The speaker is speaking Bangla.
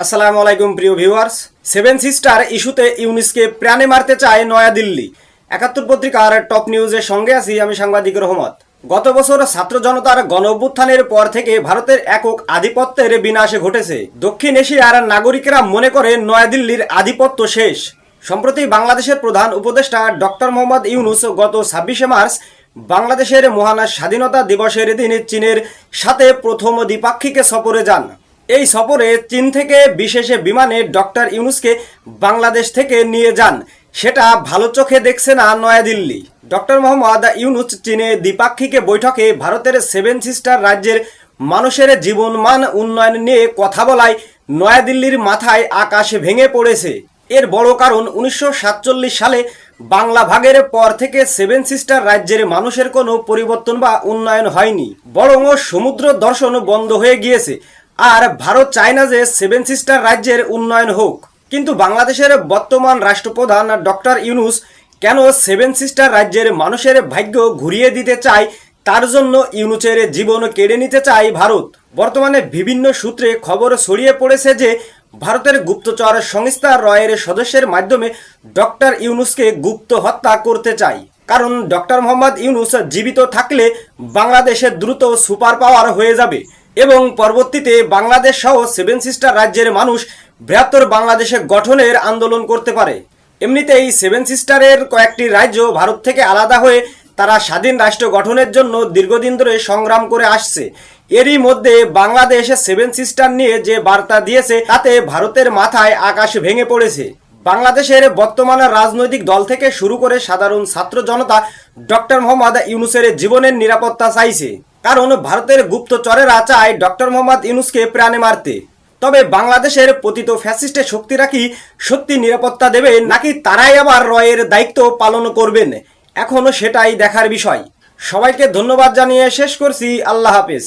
আসসালামু আলাইকুম, প্রিয় ভিউয়ার্স। সেভেন সিস্টার ইস্যুতে ইউনিসকে প্রাণে মারতে চায় নয়াদিল্লি। একাত্তর পত্রিকার টপ নিউজের সঙ্গে আছি আমি সাংবাদিক রহমত। গত বছর ছাত্র জনতার গণ অভ্যুত্থানের পর থেকে ভারতের একক আধিপত্যের বিনাশে ঘটেছে। দক্ষিণ এশিয়ার নাগরিকরা মনে করে নয়াদিল্লির আধিপত্য শেষ। সম্প্রতি বাংলাদেশের প্রধান উপদেষ্টা ডক্টর মোহাম্মদ ইউনুস গত ছাব্বিশে মার্চ বাংলাদেশের মহান স্বাধীনতা দিবসের দিন চীনের সাথে প্রথম দ্বিপাক্ষিক সফরে যান। এই সফরে চীন থেকে বিশেষে বিমানে ডক্টর ইউনুসকে বাংলাদেশ থেকে নিয়ে যান। সেটা ভালো চোখে দেখছে না নয়াদিল্লি। ডক্টর মোহাম্মদ ইউনুস চীনে দ্বিপাক্ষিক বৈঠকে ভারতের সেভেন সিস্টার রাজ্যের মানুষের জীবনমান উন্নয়ন নিয়ে কথা বলায় নয়াদিল্লির মাথায় আকাশ ভেঙে পড়েছে। এর বড় কারণ উনিশশো সাতচল্লিশ সালে বাংলা ভাগের পর থেকে সেভেন সিস্টার রাজ্যের মানুষের কোনো পরিবর্তন বা উন্নয়ন হয়নি। বরং সমুদ্র দর্শন বন্ধ হয়ে গিয়েছে। আর ভারত চায় না যে সেভেন সিস্টার রাজ্যের উন্নয়ন হোক। কিন্তু বাংলাদেশের বর্তমান রাষ্ট্রপ্রধান ডক্টর ইউনুস কেন সেভেন সিস্টার রাজ্যের মানুষের ভাগ্য ঘুরিয়ে দিতে চায়, তার জন্য ইউনুসের জীবন কেড়ে নিতে চায় ভারত? বর্তমানে বিভিন্ন সূত্রে খবর ছড়িয়ে পড়েছে যে, ভারতের গুপ্তচর সংস্থা রয়ের সদস্যের মাধ্যমে ডক্টর ইউনুসকে গুপ্ত হত্যা করতে চায়। কারণ ডক্টর মোহাম্মদ ইউনুস জীবিত থাকলে বাংলাদেশের দ্রুত সুপার পাওয়ার হয়ে যাবে। এবং পরবর্তীতে বাংলাদেশ সহ সেভেন সিস্টার রাজ্যের মানুষ বৃহত্তর বাংলাদেশে গঠনের আন্দোলন করতে পারে। এমনিতেই সেভেন সিস্টারের কয়েকটি রাজ্য ভারত থেকে আলাদা হয়ে তারা স্বাধীন রাষ্ট্র গঠনের জন্য দীর্ঘদিন ধরে সংগ্রাম করে আসছে। এরই মধ্যে বাংলাদেশ সেভেন সিস্টার নিয়ে যে বার্তা দিয়েছে, তাতে ভারতের মাথায় আকাশ ভেঙে পড়েছে। বাংলাদেশের বর্তমান রাজনৈতিক দল থেকে শুরু করে সাধারণ ছাত্র জনতা ডক্টর মোহাম্মদ ইউনুসের জীবনের নিরাপত্তা চাইছে। কারণ ভারতের গুপ্তচরেরা চায় ডক্টর মোহাম্মদ ইউনুসকে প্রাণে মারতে। তবে বাংলাদেশের পতিত ফ্যাসিস্টের শক্তিরা কি সত্যি নিরাপত্তা দেবে, নাকি তারাই আবার রয়ের দায়িত্ব পালন করবেন? এখনও সেটাই দেখার বিষয়। সবাইকে ধন্যবাদ জানিয়ে শেষ করছি। আল্লাহ হাফেজ।